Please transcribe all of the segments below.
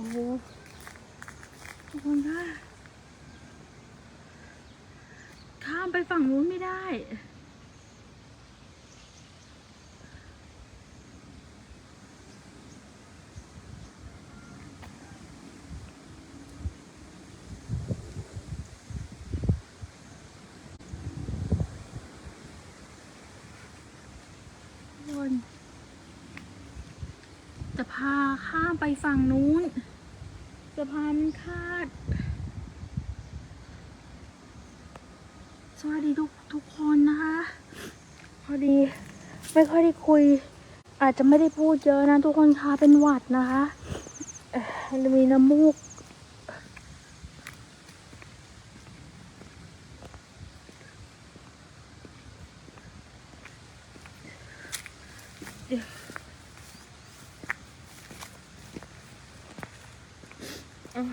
อ้โหทุกคนคะข้ามไปฝั่งนู้นไม่ได้ จะพาข้ามไปฝั่งนู้น สะพานคาด สวัสดีทุกทุกคนนะคะ พอดีไม่ค่อยได้คุย อาจจะไม่ได้พูดเยอะนะทุกคนคะเป็นหวัดนะคะมีน้ำมูก ให้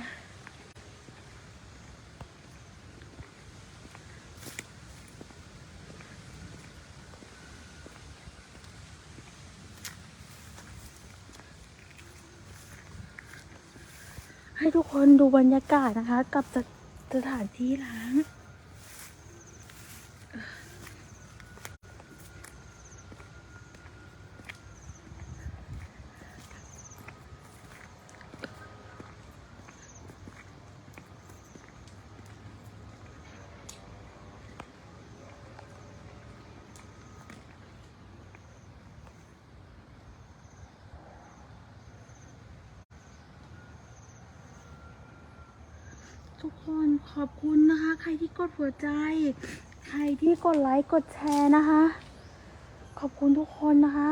ทุกคนดูบรรยากาศนะคะ กับสถานที่ล้าง ทุกคนขอบคุณนะคะ ใครที่กดหัวใจ ใครที่กดไลค์กดแชร์นะคะ ขอบคุณทุกคนนะคะ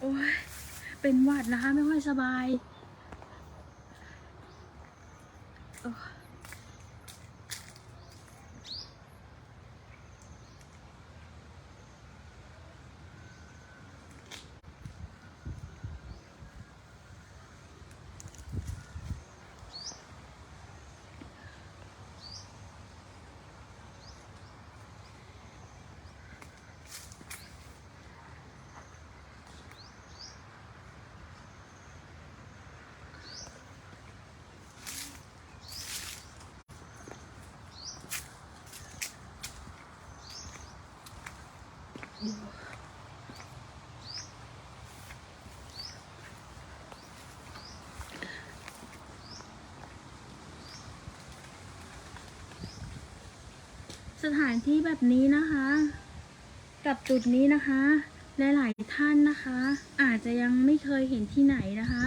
โอ้ยเป็นหวัดนะคะ ไม่ค่อยสบาย Oh. สถานที่แบบนี้นะคะ กับจุดนี้นะคะ หลาย ๆ ท่านนะคะ อาจจะยังไม่เคยเห็นที่ไหนนะคะ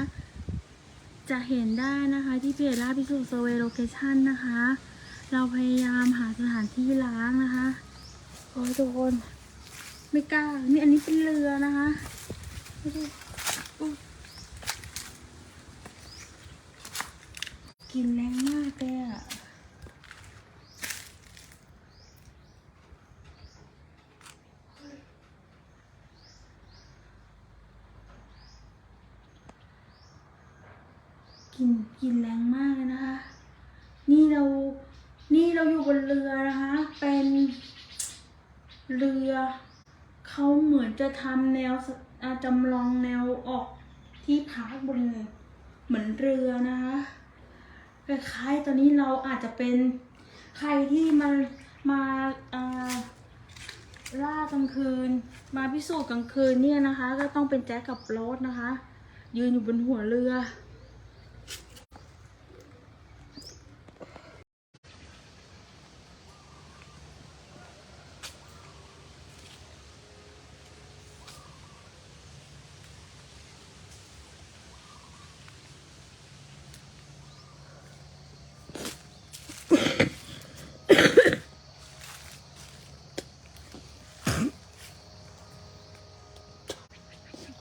จะเห็นได้นะคะที่เพจลาพิสูจน์เซเวโลเคชั่นนะคะ เราพยายามหาสถานที่ล้างนะคะ โอ้ยทุกคน ไม่กล้า นี่อันนี้เป็นเรือนะคะกลินแรงมากเลยอะกลินกลินแรงมากเลยนะคะ นี่เรา นี่เราอยู่บนเรือนะคะ เป็นเรือ เขาเหมือนจะทำแนวสอ่าจำลองแนวออกที่พักบนเหมือนเรือนะคะคล้ายๆตอนนี้เราอาจจะเป็นใครที่มามาาล่ากลางคืน มาพิสูจน์กลางคืนเนี่ยนะคะ ก็ต้องเป็นแจ็คกับโรสนะคะ ยืนอยู่บนหัวเรือ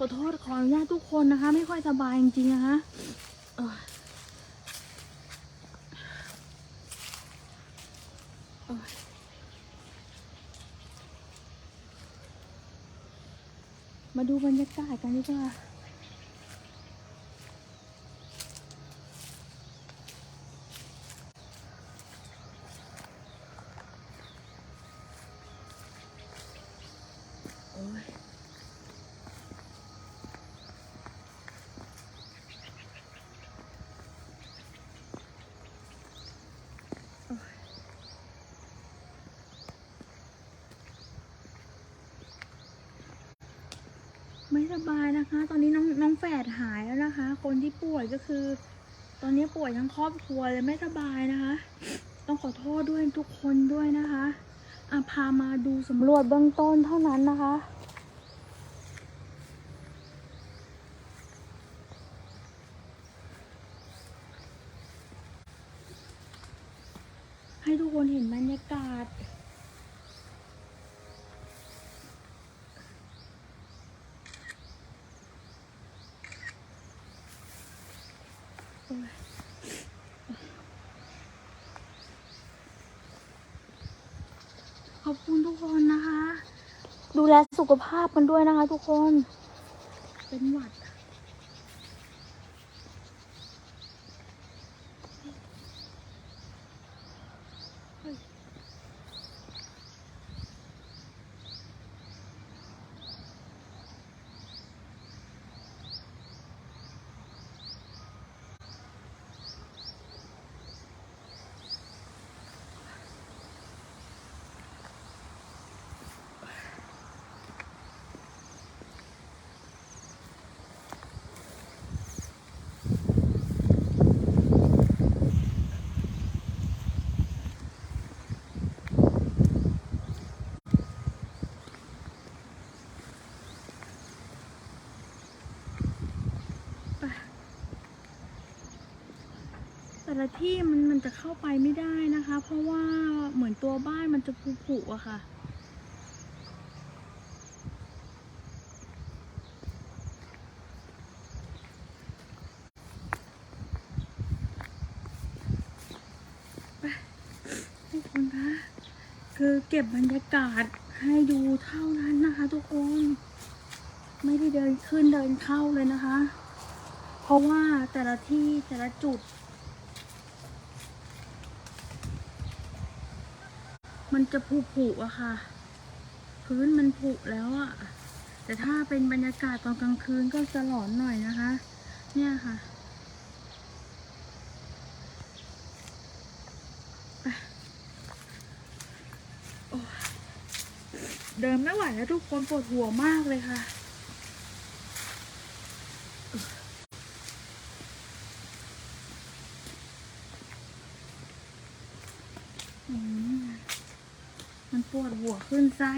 อโทษขออนุญาตทุกคนนะคะ ไม่ค่อยสบายจริงๆนะคะมาดูบรรยากาศกันดีกว่า ไม่สบายนะคะ ตอนนี้น้องน้องแฝดหายแล้วนะคะ คนที่ป่วยก็คือ ตอนนี้ป่วยทั้งครอบครัวเลยไม่สบายนะคะ ต้องขอโทษด้วยทุกคนด้วยนะคะอะพามาดูสำรวจเบื้องต้นเท่านั้นนะคะให้ทุกคนเห็นบรรยากาศ ขอบคุณทุกคนนะคะ ดูแลสุขภาพกันด้วยนะคะทุกคน เป็นหวัด ละที่มันมันจะเข้าไปไม่ได้นะคะ เพราะว่าเหมือนตัวบ้านมันจะผุๆอะค่ะไปทุกคนคะคือเก็บบรรยากาศให้ดูเท่านั้นนะคะทุกคน ไม่ได้เดินขึ้นเดินเข้าเลยนะคะ เพราะว่าแต่ละที่แต่ละจุด มันจะผุผุอะค่ะ พื้นมันผุแล้วอะแต่ถ้าเป็นบรรยากาศตอนกลางคืนก็จะหลอนหน่อยนะคะ เนี่ยค่ะเดิมไม่ไหวแล้วทุกคนปวดหัวมากเลยค่ะ อืมมันปวดหัว ขึ้นไส้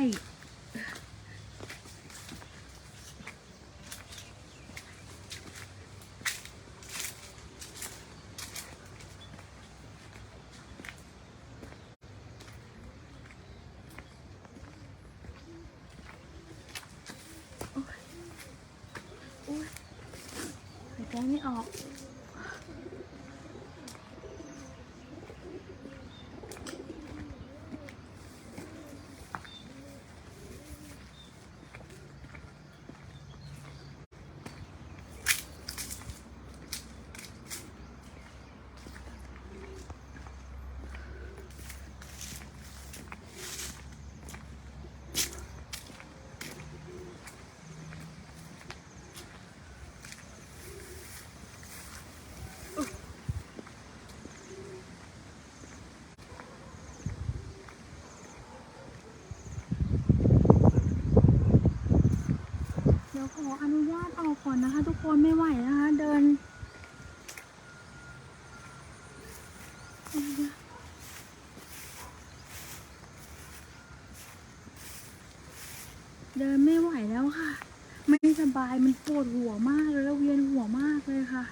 โอ๊ยโอ๊ยหายใจไม่ออก เดี๋ยวขออนุญาตออกก่อนนะคะ ทุกคน ไม่ไหวนะคะ เดินเดินไม่ไหวแล้วค่ะ ไม่สบายมันปวดหัวมากเลยแล้วเวียนหัวมากเลยค่ะ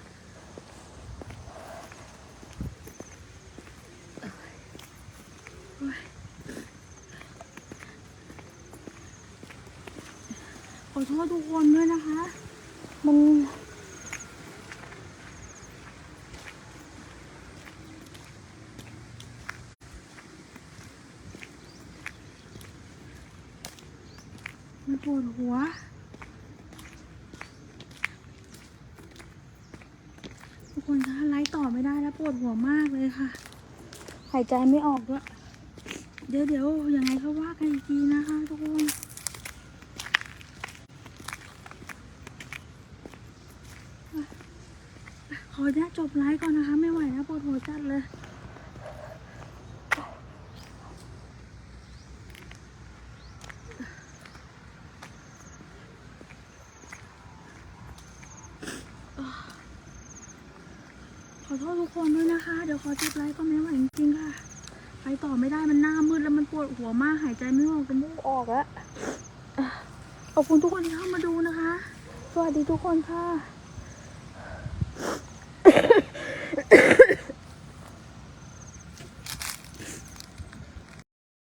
ขอโทษทุกคนด้วยนะคะ มัน มันปวดหัว ทุกคนคะไลฟ์ต่อไม่ได้แล้วปวดหัวมากเลยค่ะ หายใจไม่ออกด้วย เดี๋ยวเดี๋ยวยังไงเขาว่ากันอีกทีนะคะทุกคนขออนุญาตจบไลฟ์ก่อนนะคะ ไม่ไหวแล้วปวดหัวจัดเลย อโทษทุกคนด้วยนะคะ เดี๋ยวขอจับไลฟ์ก็ไม่ไหวจริงๆค่ะ ไปต่อไม่ได้มันหน้ามืดแล้วมันปวดหัวมากหายใจไม่ออกจมูกออกแล้วอะขอบคุณทุกคนที่เข้ามาดูนะคะ สวัสดีทุกคนค่ะ